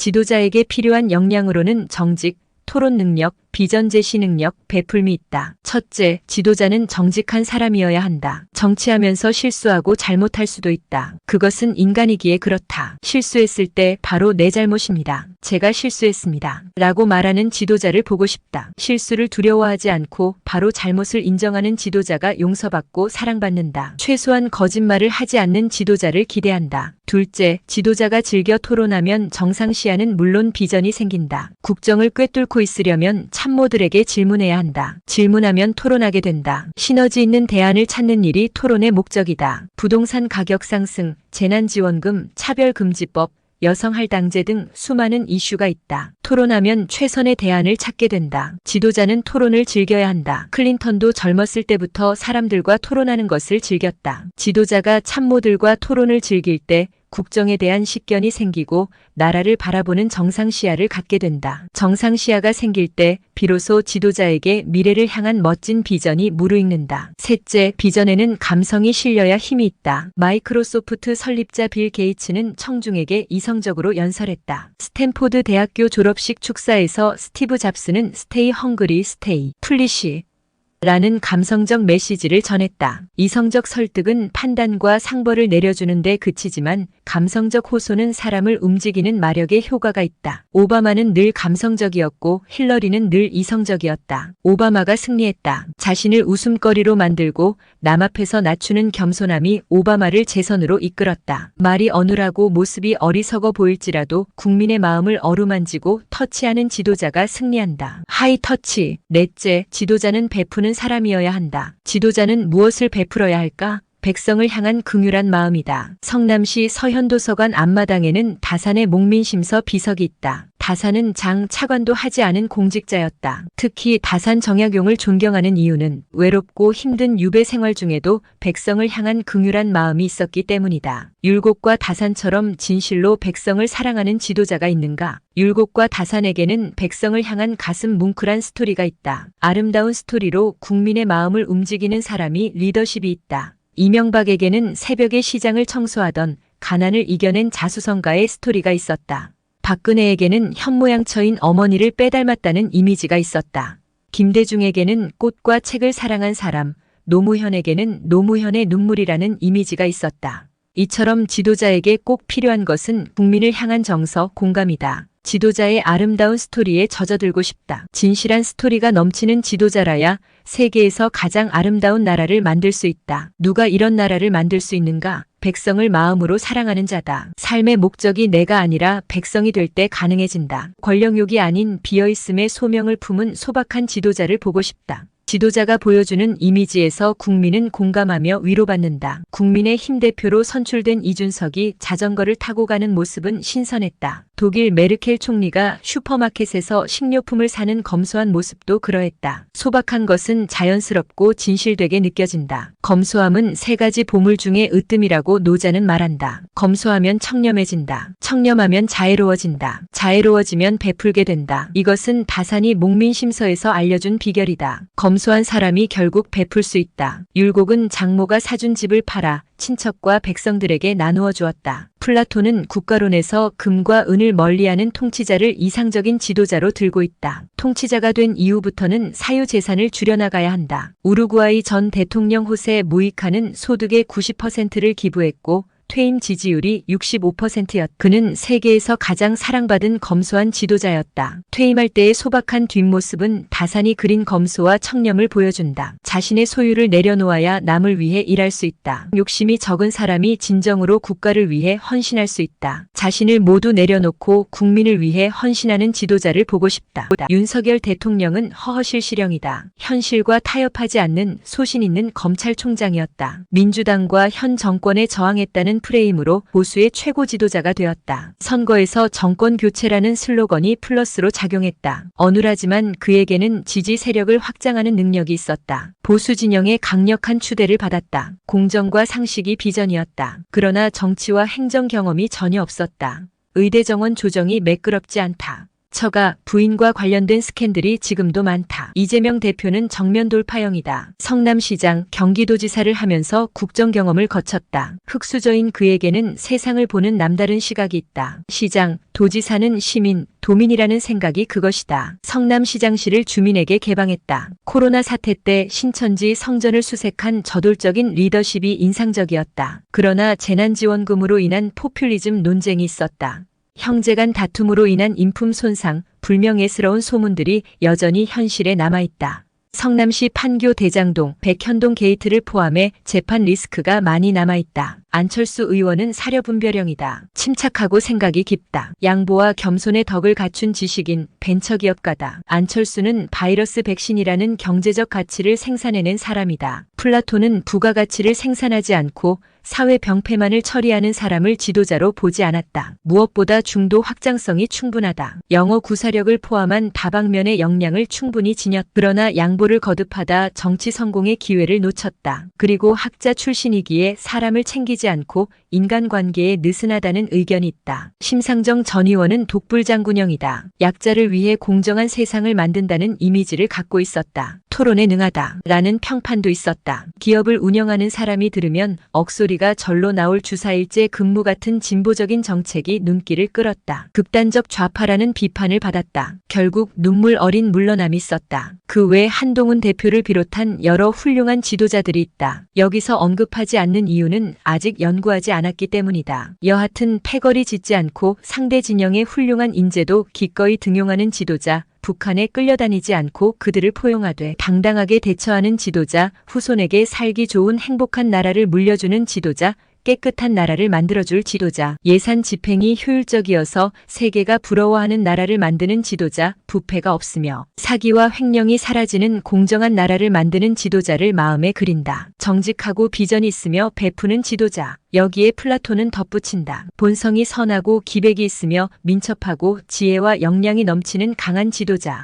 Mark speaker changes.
Speaker 1: 지도자에게 필요한 역량으로는 정직, 토론 능력, 비전 제시 능력, 베풀미 있다. 첫째, 지도자는 정직한 사람이어야 한다. 정치하면서 실수하고 잘못할 수도 있다. 그것은 인간이기에 그렇다. 실수했을 때 바로 내 잘못입니다. 제가 실수했습니다. 라고 말하는 지도자를 보고 싶다. 실수를 두려워하지 않고 바로 잘못을 인정하는 지도자가 용서받고 사랑받는다. 최소한 거짓말을 하지 않는 지도자를 기대한다. 둘째, 지도자가 즐겨 토론하면 정상 시야는 물론 비전이 생긴다. 국정을 꿰뚫고 있으려면 참모들에게 질문해야 한다. 질문하면 토론하게 된다. 시너지 있는 대안을 찾는 일이 토론의 목적이다. 부동산 가격 상승, 재난지원금, 차별금지법, 여성 할당제 등 수많은 이슈가 있다. 토론하면 최선의 대안을 찾게 된다. 지도자는 토론을 즐겨야 한다. 클린턴도 젊었을 때부터 사람들과 토론하는 것을 즐겼다. 지도자가 참모들과 토론을 즐길 때 국정에 대한 식견이 생기고 나라를 바라보는 정상 시야를 갖게 된다. 정상 시야가 생길 때 비로소 지도자에게 미래를 향한 멋진 비전이 무르익는다. 셋째, 비전에는 감성이 실려야 힘이 있다. 마이크로소프트 설립자 빌 게이츠는 청중에게 이성적으로 연설했다. 스탠포드 대학교 졸업식 축사에서 스티브 잡스는 스테이 헝그리 스테이 플리시 라는 감성적 메시지를 전했다. 이성적 설득은 판단과 상벌을 내려주는데 그치지만 감성적 호소는 사람을 움직이는 마력에 효과가 있다. 오바마는 늘 감성적이었고 힐러리는 늘 이성적이었다. 오바마가 승리했다. 자신을 웃음거리로 만들고 남 앞에서 낮추는 겸손함이 오바마를 재선으로 이끌었다. 말이 어눌하고 모습이 어리석어 보일지라도 국민의 마음을 어루만지고 터치하는 지도자가 승리한다. 하이터치. 넷째, 지도자는 베푸는 사람이어야 한다. 지도자는 무엇을 베풀어야 할까? 백성을 향한 긍휼한 마음이다. 성남시 서현도서관 앞마당에는 다산의 목민심서 비석이 있다. 다산은 장 차관도 하지 않은 공직자였다. 특히 다산 정약용을 존경하는 이유는 외롭고 힘든 유배 생활 중에도 백성을 향한 긍휼한 마음이 있었기 때문이다. 율곡과 다산처럼 진실로 백성을 사랑하는 지도자가 있는가? 율곡과 다산에게는 백성을 향한 가슴 뭉클한 스토리가 있다. 아름다운 스토리로 국민의 마음을 움직이는 사람이 리더십이 있다. 이명박에게는 새벽에 시장을 청소하던 가난을 이겨낸 자수성가의 스토리가 있었다. 박근혜에게는 현모양처인 어머니를 빼닮았다는 이미지가 있었다. 김대중에게는 꽃과 책을 사랑한 사람, 노무현에게는 노무현의 눈물이라는 이미지가 있었다. 이처럼 지도자에게 꼭 필요한 것은 국민을 향한 정서, 공감이다. 지도자의 아름다운 스토리에 젖어들고 싶다. 진실한 스토리가 넘치는 지도자라야 세계에서 가장 아름다운 나라를 만들 수 있다. 누가 이런 나라를 만들 수 있는가? 백성을 마음으로 사랑하는 자다. 삶의 목적이 내가 아니라 백성이 될 때 가능해진다. 권력욕이 아닌 비어있음의 소명을 품은 소박한 지도자를 보고 싶다. 지도자가 보여주는 이미지에서 국민은 공감하며 위로받는다. 국민의 힘 대표로 선출된 이준석이 자전거를 타고 가는 모습은 신선했다. 독일 메르켈 총리가 슈퍼마켓에서 식료품을 사는 검소한 모습도 그러했다. 소박한 것은 자연스럽고 진실되게 느껴진다. 검소함은 세 가지 보물 중에 으뜸이라고 노자는 말한다. 검소하면 청렴해진다. 청렴하면 자애로워진다. 자애로워지면 베풀게 된다. 이것은 다산이 목민심서에서 알려준 비결이다. 검소한 사람이 결국 베풀 수 있다. 율곡은 장모가 사준 집을 팔아 친척과 백성들에게 나누어 주었다. 플라톤은 국가론에서 금과 은을 멀리하는 통치자를 이상적인 지도자로 들고 있다. 통치자가 된 이후부터는 사유 재산을 줄여나가야 한다. 우루구아이 전 대통령 호세 무이카는 소득의 90%를 기부했고 퇴임 지지율이 65%였. 그는 세계에서 가장 사랑받은 검소한 지도자였다. 퇴임할 때의 소박한 뒷모습은 다산이 그린 검소와 청렴을 보여준다. 자신의 소유를 내려놓아야 남을 위해 일할 수 있다. 욕심이 적은 사람이 진정으로 국가를 위해 헌신할 수 있다. 자신을 모두 내려놓고 국민을 위해 헌신하는 지도자를 보고 싶다. 윤석열 대통령은 허허실실형이다. 현실과 타협하지 않는 소신 있는 검찰총장이었다. 민주당과 현 정권에 저항했다는 프레임으로 보수의 최고 지도자가 되었다. 선거에서 정권 교체라는 슬로건이 플러스로 작용했다. 어눌하지만 그에게는 지지 세력을 확장하는 능력이 있었다. 보수 진영의 강력한 추대를 받았다. 공정과 상식이 비전이었다. 그러나 정치와 행정 경험이 전혀 없었다. 의대 정원 조정이 매끄럽지 않다. 처가 부인과 관련된 스캔들이 지금도 많다. 이재명 대표는 정면 돌파형이다. 성남시장, 경기도지사를 하면서 국정 경험을 거쳤다. 흑수저인 그에게는 세상을 보는 남다른 시각이 있다. 시장, 도지사는 시민, 도민이라는 생각이 그것이다. 성남시장시를 주민에게 개방했다. 코로나 사태 때 신천지 성전을 수색한 저돌적인 리더십이 인상적이었다. 그러나 재난지원금으로 인한 포퓰리즘 논쟁이 있었다. 형제 간 다툼으로 인한 인품 손상, 불명예스러운 소문들이 여전히 현실에 남아있다. 성남시 판교 대장동, 백현동 게이트를 포함해 재판 리스크가 많이 남아있다. 안철수 의원은 사려분별형이다. 침착하고 생각이 깊다. 양보와 겸손의 덕을 갖춘 지식인, 벤처기업가다. 안철수는 바이러스 백신이라는 경제적 가치를 생산해낸 사람이다. 플라톤은 부가가치를 생산하지 않고 사회 병폐만을 처리하는 사람을 지도자로 보지 않았다. 무엇보다 중도 확장성이 충분하다. 영어 구사력을 포함한 다방면의 역량을 충분히 지녔. 그러나 양보를 거듭하다 정치 성공의 기회를 놓쳤다. 그리고 학자 출신이기에 사람을 챙기지 않고 인간관계에 느슨하다는 의견이 있다. 심상정 전 의원은 독불장군형이다. 약자를 위해 공정한 세상을 만든다는 이미지를 갖고 있었다. 토론에 능하다. 라는 평판도 있었다. 기업을 운영하는 사람이 들으면 억소리가 절로 나올 주사일제 근무 같은 진보적인 정책이 눈길을 끌었다. 극단적 좌파라는 비판을 받았다. 결국 눈물 어린 물러남이 있었다. 그 외 한동훈 대표를 비롯한 여러 훌륭한 지도자들이 있다. 여기서 언급하지 않는 이유는 아직 연구하지 않았기 때문이다. 여하튼 패거리 짓지 않고 상대 진영의 훌륭한 인재도 기꺼이 등용하는 지도자, 북한에 끌려다니지 않고 그들을 포용하되 당당하게 대처하는 지도자, 후손에게 살기 좋은 행복한 나라를 물려주는 지도자, 깨끗한 나라를 만들어줄 지도자, 예산 집행이 효율적이어서 세계가 부러워하는 나라를 만드는 지도자, 부패가 없으며 사기와 횡령이 사라지는 공정한 나라를 만드는 지도자를 마음에 그린다. 정직하고 비전이 있으며 베푸는 지도자. 여기에 플라톤은 덧붙인다. 본성이 선하고 기백이 있으며 민첩하고 지혜와 역량이 넘치는 강한 지도자.